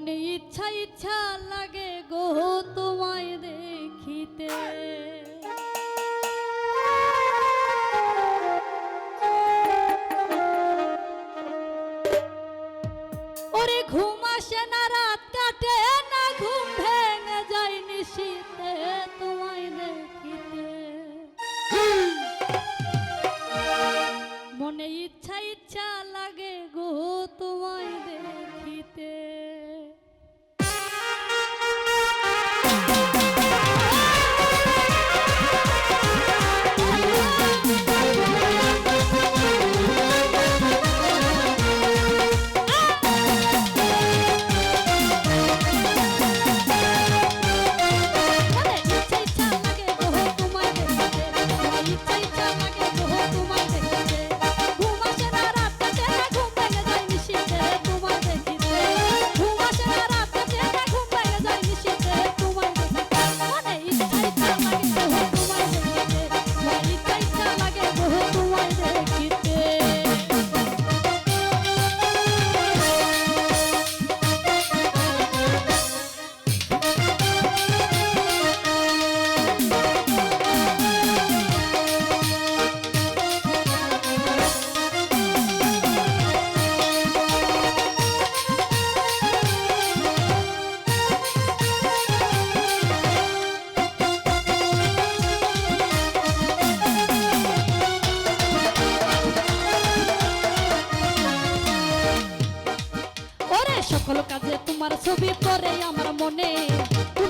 মনে ইচ্ছা ইচ্ছা লাগে গো তোমায় দেখিতে। ওরে ঘুম আসে না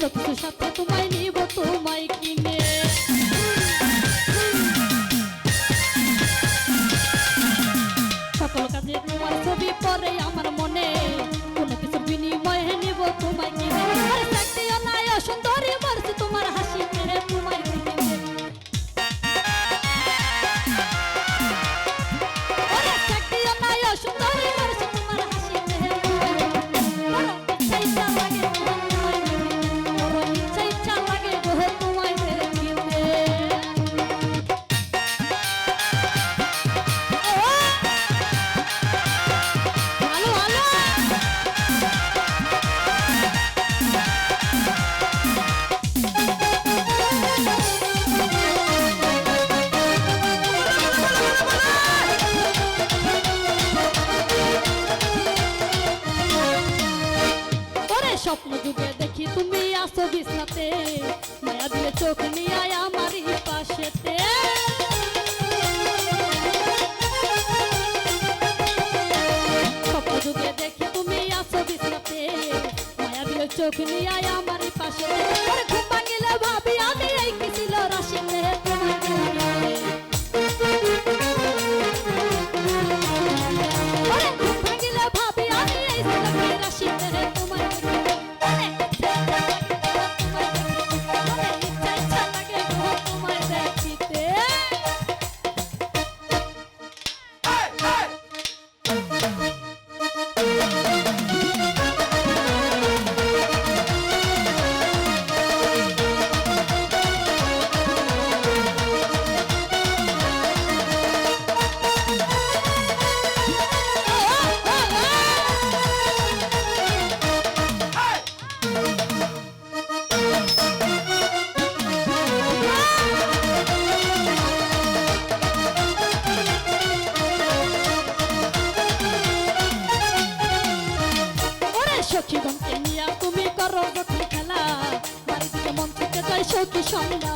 সত্য সত্য তোমায় me, I Oh.